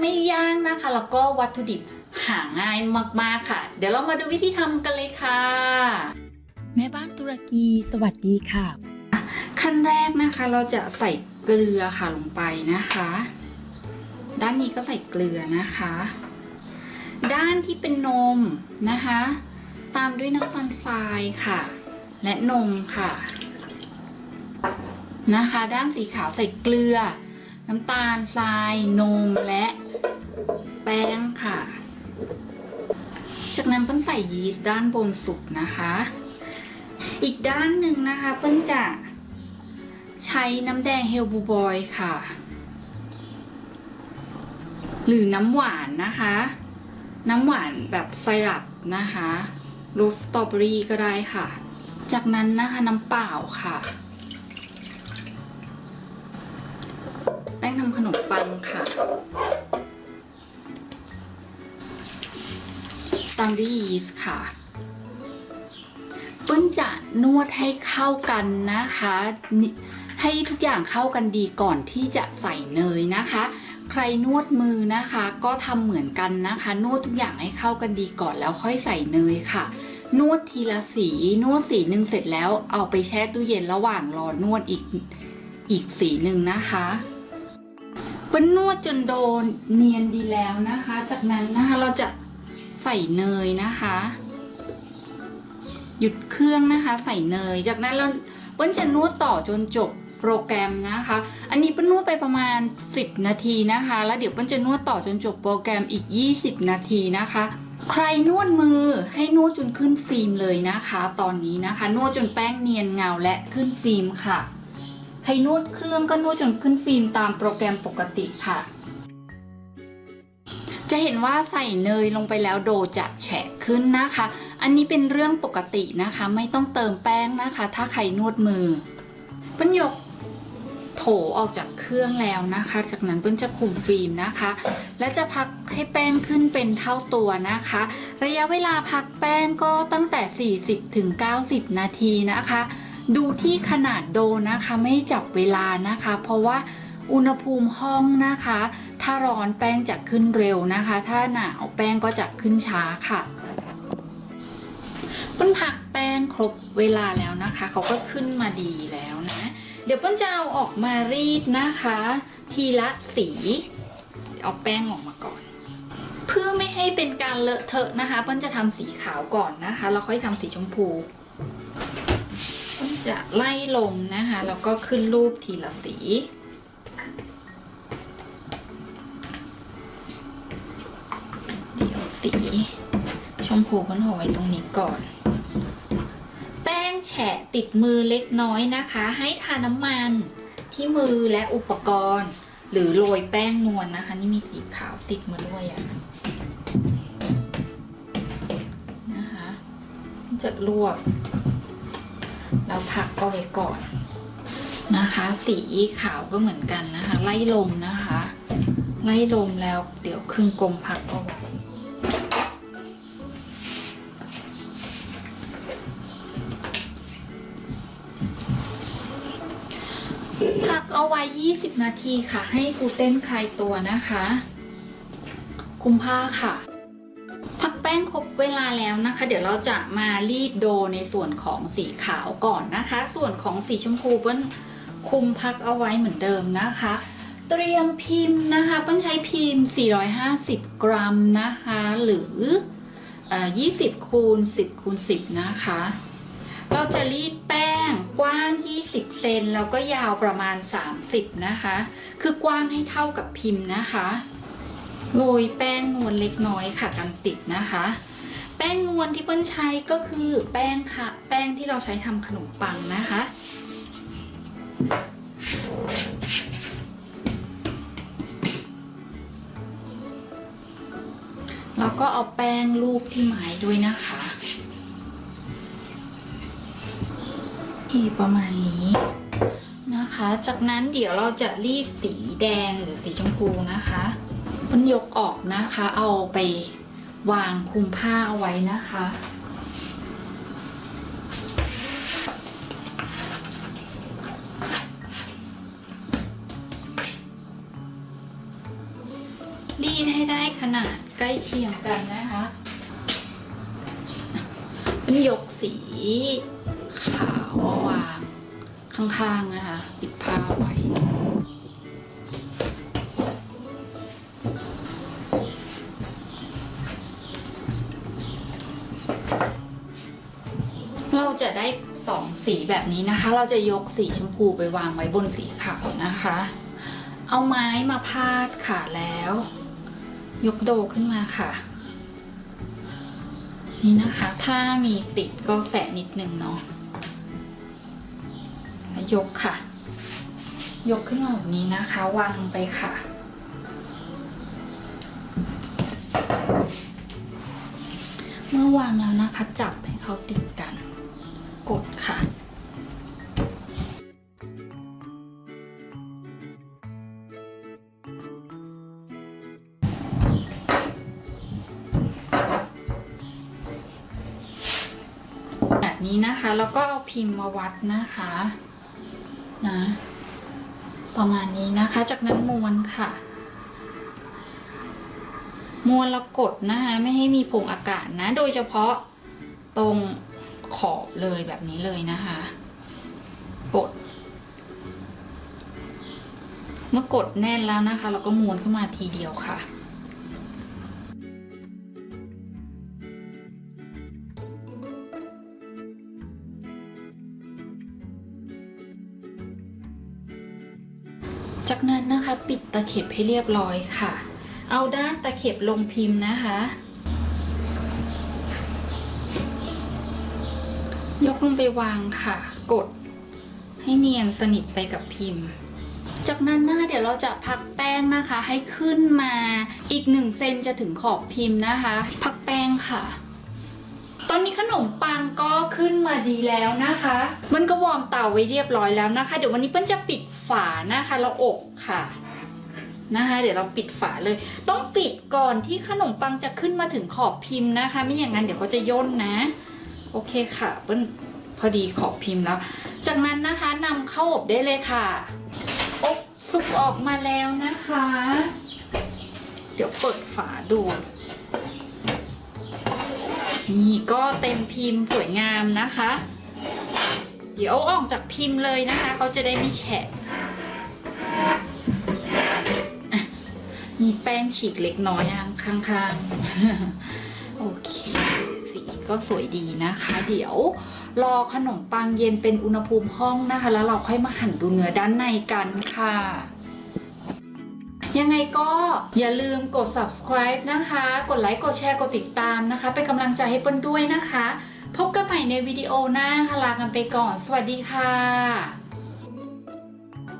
ไม่ยากนะคะ แล้วก็วัตถุดิบหาง่ายมากๆค่ะ เดี๋ยวเรามาดูวิธีทำกันเลยค่ะ แม่บ้านตุรกีสวัสดีค่ะ ขั้นแรกนะคะเราจะใส่เกลือค่ะลงไปนะคะ ด้านนี้ก็ใส่เกลือนะคะ ด้านที่เป็นนมนะคะ ตามด้วยน้ำตาลทรายค่ะ และนมค่ะ นะคะ ด้านสีขาวใส่เกลือ น้ำตาลทรายนมและแป้งค่ะ จากนั้นเปิ้ลใส่ยีสต์ด้านบนสุดนะคะ อีกด้านหนึ่งนะคะเปิ้ลจะใช้น้ำแดงเฮลบูบอยค่ะ หรือน้ำหวานนะคะ น้ำหวานแบบไซรัปนะคะรสสตรอเบอรี่ก็ได้ค่ะ จากนั้นนะคะน้ำเปล่าค่ะ แป้งทำขนมปังค่ะ ตามด้วยยีสต์ค่ะเปิ้ลจะนวดให้เข้ากันนะคะ ให้ทุกอย่างเข้ากันดีก่อนที่จะใส่เนยนะคะ ใครนวดมือนะคะ ก็ทำเหมือนกันนะคะ นวดทุกอย่างให้เข้ากันดีก่อนแล้วค่อยใส่เนยค่ะนวดทีละสีนวดสีหนึ่งเสร็จแล้วเอาไปแช่ตู้เย็นระหว่างรอนวดอีกอีกสีหนึ่งนะคะ เปิ้ลนวดจนโดนเนียนดีแล้วนะคะ จากนั้นนะคะเราจะใส่เนยนะคะ หยุดเครื่องนะคะ ใส่เนย จากนั้นเราเปิ้ลจะนวดต่อจนจบโปรแกรมนะคะ อันนี้เปิ้ลนวดไปประมาณ 10 นาทีนะคะ แล้วเดี๋ยวเปิ้ลจะนวดต่อจนจบโปรแกรมอีก 20 นาทีนะคะ ใครนวดมือให้นวดจนขึ้นฟิล์มเลยนะคะ ตอนนี้นะคะ นวดจนแป้งเนียนเงาและขึ้นฟิล์มค่ะ ใครนวดเครื่องก็นวดจนขึ้นฟิล์มตามโปรแกรมปกติค่ะ จะเห็นว่าใส่เนยลงไปแล้วโดจะแฉะขึ้นนะคะ อันนี้เป็นเรื่องปกตินะคะ ไม่ต้องเติมแป้งนะคะ ถ้าใครนวดมือปิ้ลยกโถออกจากเครื่องแล้วนะคะ จากนั้นเปิ้ลจะคุมฟิล์มนะคะ และจะพักให้แป้งขึ้นเป็นเท่าตัวนะคะ ระยะเวลาพักแป้งก็ตั้งแต่ 40ถึง90 นาทีนะคะ ดูที่ขนาดโดนะคะไม่จับเวลานะคะ เพราะว่าอุณหภูมิห้องนะคะ ถ้าร้อนแป้งจะขึ้นเร็วนะคะ ถ้าหนาวแป้งก็จะขึ้นช้าค่ะเปิ้ลผักแป้งครบเวลาแล้วนะคะ เขาก็ขึ้นมาดีแล้วนะ เดี๋ยวเปิ้ลจะเอาออกมารีดนะคะ ทีละสีเอาแป้งออกมาก่อน เพื่อไม่ให้เป็นการเลอะเทอะนะคะเปิ้ลจะทำสีขาวก่อนนะคะแล้วค่อยทำสีชมพู จะไล่ลงนะคะ แล้วก็ขึ้นรูปทีละสีเดี๋ยวสีชมพูเปิ้ลห่อไว้ตรงนี้ก่อน แป้งแฉะติดมือเล็กน้อยนะคะ ให้ทาน้ำมันที่มือและอุปกรณ์ หรือโรยแป้งนวลนะคะ นี่มีสีขาวติดมาด้วยอะนะคะ จะลวก แล้วพักเอาไว้ก่อนนะคะ สีขาวก็เหมือนกันนะคะ ไล่ลมนะคะ ไล่ลมแล้วเดี๋ยวครึ่งกลมพักเอาไว้พักเอาไว้ 20 นาทีค่ะ ให้กูเต้นคลายตัวนะคะ คุมผ้าค่ะ ป้งครบเวลาแล้วนะคะ เดี๋ยวเราจะมารีดโดในส่วนของสีขาวก่อนนะคะ ส่วนของสีชมพูเปิ้ลคุมพักเอาไว้เหมือนเดิมนะคะ เตรียมพิมพ์นะคะเปิ้ลใช้พิมพ์ 450 กรัมนะคะ หรืออ20คูณ10คูณ10 นะคะ เราจะรีดแป้งกว้าง 20 เซนแล้วก็ยาวประมาณ 30 นะคะ คือกว้างให้เท่ากับพิมพ์นะคะ โรยแป้งนวลเล็กน้อยค่ะกันติดนะคะ แป้งนวลที่เปิ้ลใช้ก็คือแป้งค่ะ แป้งที่เราใช้ทำขนมปังนะคะ แล้วก็เอาแป้งลูบที่ไม้ด้วยนะคะที่ประมาณนี้นะคะ จากนั้นเดี๋ยวเราจะรีดสีแดงหรือสีชมพูนะคะ มันยกออกนะคะ เอาไปวางคุมผ้าเอาไว้นะคะ รีดให้ได้ขนาดใกล้เคียงกันนะคะเป็นยกสีขาววางข้างๆนะคะ ปิดผ้าไว้ เราจะได้สองสีแบบนี้นะคะ เราจะยกสีชมพูไปวางไว้บนสีขาวนะคะ เอาไม้มาพาดค่ะแล้ว ยกโดขึ้นมาค่ะ นี่นะคะ ถ้ามีติดก็แสะนิดนึงเนาะยกค่ะ ยกขึ้นมาแบบนี้นะคะ วางไปค่ะเมื่อวางแล้วนะคะ จับให้เขาติดกัน กดค่ะ แบบนี้นะคะแล้วก็เอาพิมพ์มาวัดนะคะนะประมาณนี้นะคะ จากนั้นม้วนค่ะม้วนแล้วกดนะคะไม่ให้มีโพรงอากาศนะ โดยเฉพาะตรง ขอบเลยแบบนี้เลยนะคะกด เมื่อกดแน่นแล้วนะคะ เราก็ม้วนเข้ามาทีเดียวค่ะจากนั้นนะคะ ปิดตะเข็บให้เรียบร้อยค่ะ เอาด้านตะเข็บลงพิมพ์นะคะ กลงไปวางค่ะ กดให้เนียนสนิทไปกับพิมพ์ จากนั้นนะคะเดี๋ยวเราจะพักแป้งนะคะ ให้ขึ้นมาอีกหนึ่งเซนจะถึงขอบพิมพ์นะคะ พักแป้งค่ะ ตอนนี้ขนมปังก็ขึ้นมาดีแล้วนะคะมันก็วอร์มเตาไว้เรียบร้อยแล้วนะคะ เดี๋ยววันนี้เปิ้ลจะปิดฝานะคะแล้วอบค่ะนะคะเดี๋ยวเราปิดฝาเลย ต้องปิดก่อนที่ขนมปังจะขึ้นมาถึงขอบพิมพ์นะคะ ไม่อย่างนั้นเดี๋ยวเขาจะย่นนะ โอเคค่ะเปิ้ล พอดีขอบพิมพ์แล้ว จากนั้นนะคะนำเข้าอบได้เลยค่ะ อบสุกออกมาแล้วนะคะ เดี๋ยวเปิดฝาดูนี่ก็เต็มพิมพ์สวยงามนะคะ เดี๋ยวเอาออกจากพิมพ์เลยนะคะ เขาจะได้ไม่แฉะอะมีแป้งฉีกเล็กน้อยข้างๆ โอเค สีก็สวยดีนะคะ เดี๋ยว รอขนมปังเย็นเป็นอุณหภูมิห้องนะคะ แล้วเราค่อยมาหั่นดูเนื้อด้านในกันค่ะ ยังไงก็อย่าลืมกด subscribe นะคะ กดไลค์กดแชร์กดติดตามนะคะ เป็นกำลังใจให้เปิ้ลด้วยนะคะ พบกันใหม่ในวิดีโอหน้าค่ะลากันไปก่อน สวัสดีค่ะ